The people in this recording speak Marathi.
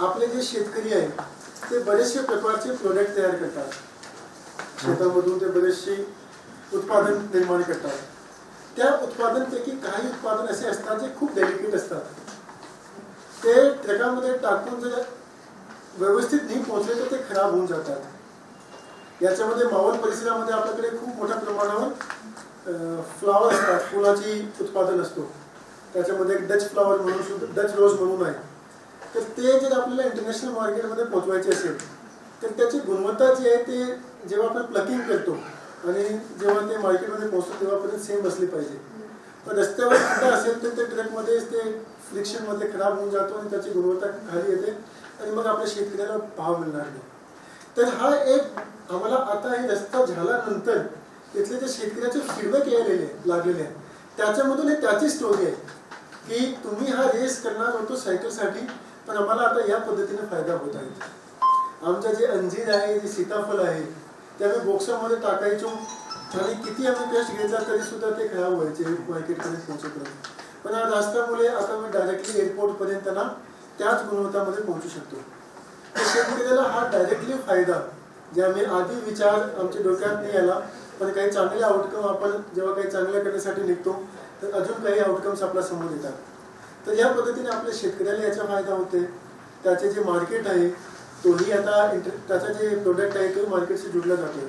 आपले जे शेतकरी आहेत ते बरेचसे प्रकारचे प्रोडक्ट तयार करतात. शेतामधून ते बरेचसे उत्पादन निर्माण करतात. त्या उत्पादनपैकी काही उत्पादन असे असतात जे खूप डेलिकेट असतात. ते ट्रकामध्ये टाकून जर व्यवस्थित नाही पोहोचले तर ते खराब होऊन जातात. याच्यामध्ये मावळ परिसरामध्ये आपल्याकडे खूप मोठ्या प्रमाणावर फ्लावर असतात. फुलाची उत्पादन असतो. त्याच्यामध्ये डच फ्लावर म्हणून सुद्धा डच रोज म्हणून आहे. तर ते जर आपल्याला इंटरनॅशनल मार्केटमध्ये पोहोचवायचे असेल तर त्याची गुणवत्ता जी आहे ते जेव्हा आपण प्लकिंग करतो आणि जेव्हा ते मार्केटमध्ये पोहोचतो तेव्हापर्यंत सेम बसली पाहिजे. पण रस्त्यावर सुद्धा असेल तर ते ट्रकमध्येच ते फ्रिक्शनमध्ये खराब होऊन जातो आणि त्याची गुणवत्ता खाली येते आणि मग आपल्या शेतकऱ्याला भाव मिळणार नाही. तर हा एक आम्हाला आता हे रस्ता झाल्यानंतर तिथले जे शेतकऱ्याचे फीडबॅक यायलेले लागलेले आहेत त्याच्यामधून एक त्याची स्टोरी आहे की तुम्ही हा रेस करणार होतो सायकलसाठी पण आम्हाला आता या पद्धतीने फायदा होत आहे. आमचं जे अंजीर आहे जे सीताफळ आहे ते आम्ही बॉक्समध्ये टाकायचो. आणि किती आम्ही टेस्ट घेतला तरी सुद्धा ते खराब व्हायचे मार्केटमध्ये नाही पण आज रस्त्यामुळे आता मी डायरेक्टली एअरपोर्टपर्यंत ना त्याच गुणवत्तामध्ये पोहोचू शकतो. तर शेतकऱ्याला हा डायरेक्टली फायदा जे आम्ही आधी विचार आमच्या डोक्यात नाही आला पण काही चांगले आउटकम आपण जेव्हा काही चांगल्या करण्यासाठी निघतो तर अजून काही आउटकम्स आपल्यासमोर येतात. तर या पद्धतीने आपल्या शेतकऱ्याला याचा फायदा होते त्याचे जे मार्केट आहे तोही आता इंटर त्याचा जे प्रोडक्ट आहे तो मार्केटशी जुडला जातो